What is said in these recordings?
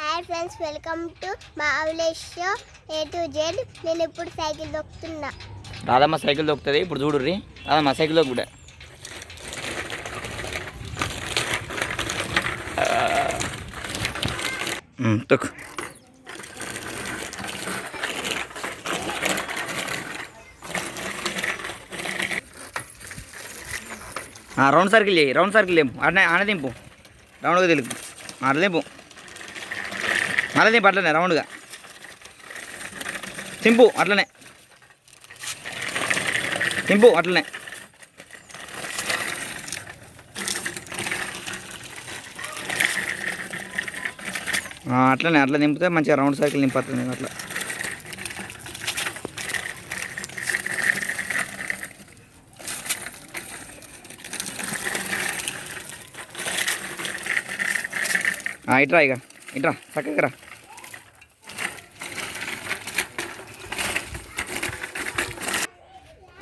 Hi friends welcome to మా village show A to Z నేను ఇప్పుడు సైకిల్ దొక్కుతున్నా. రాధమ్మ సైకిల్ దొక్కుతుంది ఇప్పుడు చూడుర్రి. రాధమ్మ సైకిల్ దొక్కుడే. తొక్కు. రౌండ్ సర్కిల్ చేయి రౌండ్ సర్కిల్ లేపు అట్నే ఆన దింపు రౌండ్గా తెలుపు అట్లా దింపు అట్లనే రౌండ్గా. సింపు అట్లనే. దింపు అట్లనే. అట్లనే అట్లా దింపితే మంచిగా రౌండ్ సర్కిల్ నింపతుంది అట్లా. ఇట్రా ఇక. ఇట్రా చక్కగా రా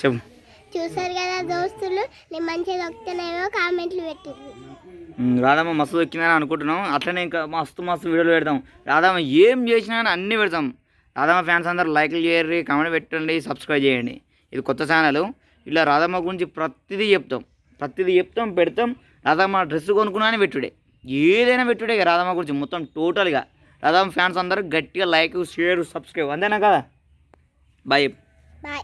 చెప్పు. చూసారు కదా దోస్తులు నేను మంచిగా దొక్కుతున్నాయో కామెంట్లు పెట్టింది రాధమ్మ మస్తు దొక్కిందని అనుకుంటున్నాం. అట్లనే ఇంకా మస్తు మస్తు వీడియోలు పెడతాం. రాధమ్మ ఏం చేసినా కానీ అన్నీ పెడతాం. రాధమ్మ ఫ్యాన్స్ అందరూ లైక్లు చేయరు కామెంట్ పెట్టండి సబ్స్క్రైబ్ చేయండి. ఇది కొత్త ఛానల్ ఇలా రాధమ్మ గురించి ప్రతిదీ చెప్తాం. ప్రతిదీ చెప్తాం పెడతాం. రాధమ్మ డ్రెస్ కొనుక్కున్నా అని పెట్టుడే. ఏదైనా పెట్టుడే రాధమ్మ గురించి మొత్తం టోటల్గా రాధమ్మ ఫ్యాన్స్ అందరూ గట్టిగా లైక్ షేర్ సబ్స్క్రైబ్ అంతేనా కదా? Bye bye